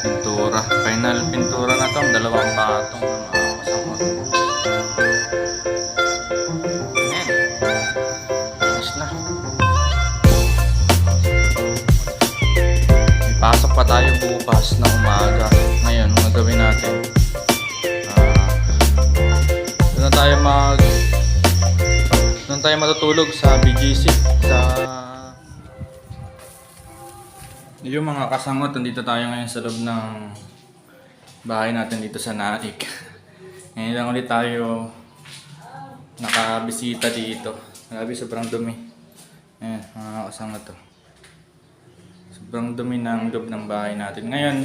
Pintura. Final pintura na to. Ang dalawang patong mga kasama. Ayan. Na. Pasok pa tayo bukas na umaga. Ngayon, mga gawin natin. Ah, doon na tayo mag... Doon tayo matutulog sa BGC. Sa... Yung mga kasangot, nandito tayo ngayon sa loob ng bahay natin dito sa Naik. Ngayon lang ulit tayo nakabisita dito. Grabe, sobrang dumi. Ayan, mga kasangot to. Sobrang dumi ng loob ng bahay natin. Ngayon,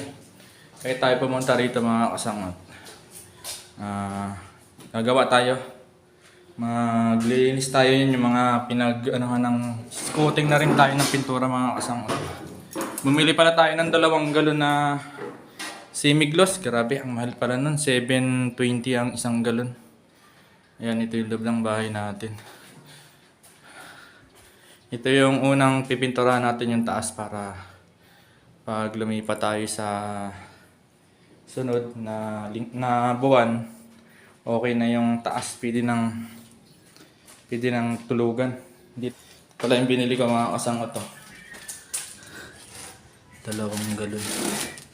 kaya tayo pumunta rito mga kasangot. Ah, gagawa tayo. Maglilinis tayo yun yung mga pinag ano ng coating na rin tayo ng pintura mga kasangot. Bumili pala tayo ng dalawang galon na semi-gloss. Grabe, ang mahal pala nun. 720 ang isang galon. Ayan, ito yung loob ng bahay natin. Ito yung unang pipinturahan natin yung taas para pag lumipat tayo sa sunod na, ling- na buwan, okay na yung taas. Pwede ng, pwede ng tulugan. Dito pala yung binili ko mga kasama to. Dalawang galon.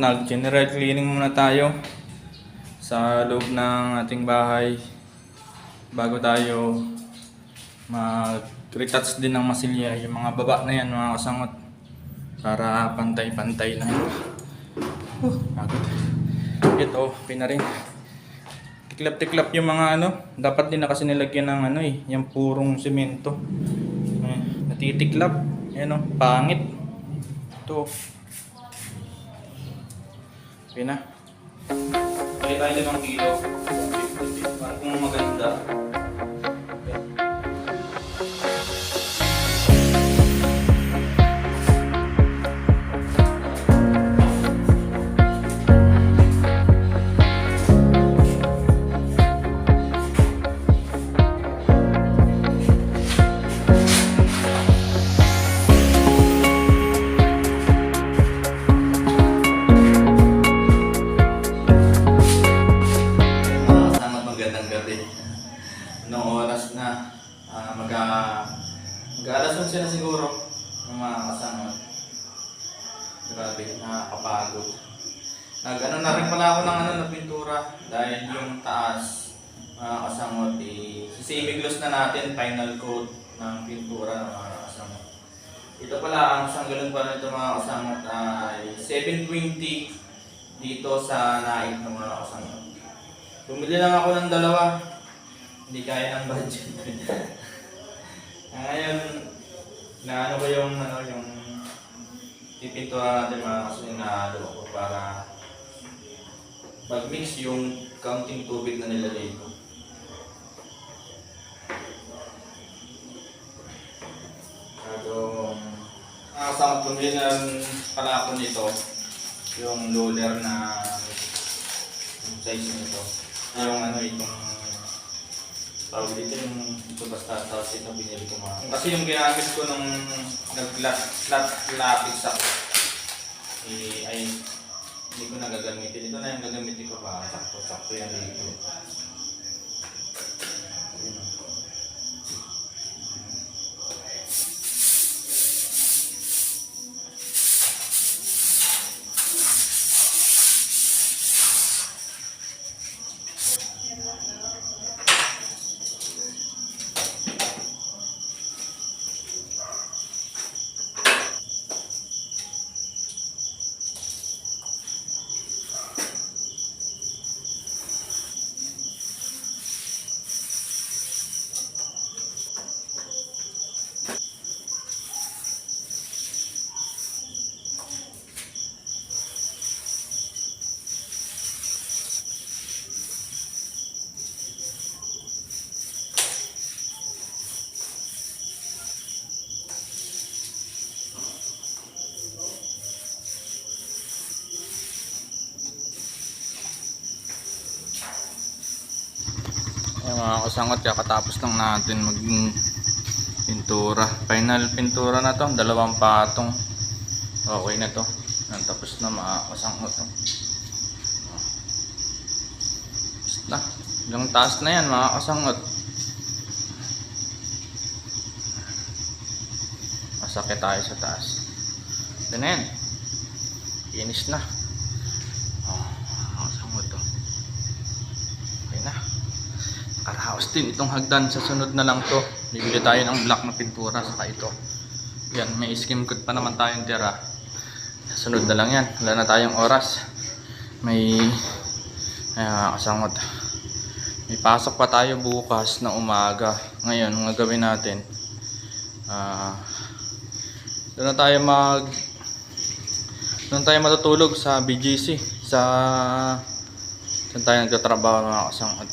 Nag-general cleaning muna tayo sa loob ng ating bahay bago tayo mag-retouch din ng masilya yung mga baba na yan mga kasangot para pantay-pantay na uh, pagod. ito pinarin tiklap-tiklap yung mga ano dapat din na kasi nilagyan ng ano eh yung purong semento eh, natitiklap. Yan oh, pangit. Ito Okay na. Kaya tayo limang kilo. Nakakapagod. Nag ano na rin pala ako ng ano na pintura dahil yung taas mga kasamot eh, sisimiglos na natin final coat ng pintura ng mga kasamot. Ito pala ang isang galon pa nito mga kasamot ay 720 dito sa naik ng mga kasamot. Bumili lang ako ng dalawa. Hindi kaya ng budget. Ngayon, na ano ba yung ano yung pipintura natin mga kasi na ko para mag-mix yung counting tubig na nilalagay ko. Kado, nakasama bumili na pala ako nito yung roller na size nito. Yung ano itong tawag dito yung ito basta tapos ito binili ko mga. Kasi yung ginamit ko nung nag-flat flat lapis ako eh, ay hindi ko na. Ito na yung gagamitin ko pa. Sakto-sakto yan dito. Mga kasangot, kakatapos lang natin mag pintura. Final pintura na to, dalawang patong. Okay na to. Tapos na mga kasangot. to. Tapos na. Ilang taas na yan mga kasangot. Masakit tayo sa taas. Ito. Finish na. Oh, mga kasangot to. Okay na. Karaos din itong hagdan. Sa sunod na lang to. Bibili tayo ng black na pintura. Saka ito. Yan, may skim coat pa naman tayong tira. Sa sunod na lang yan. Wala na tayong oras. May... Ay, mga kasangot. May pasok pa tayo bukas na umaga. Ngayon, ang gagawin natin. Ah... doon na tayo mag... Doon tayo matutulog sa BGC. Sa... Saan tayo nagtatrabaho mga kasangot.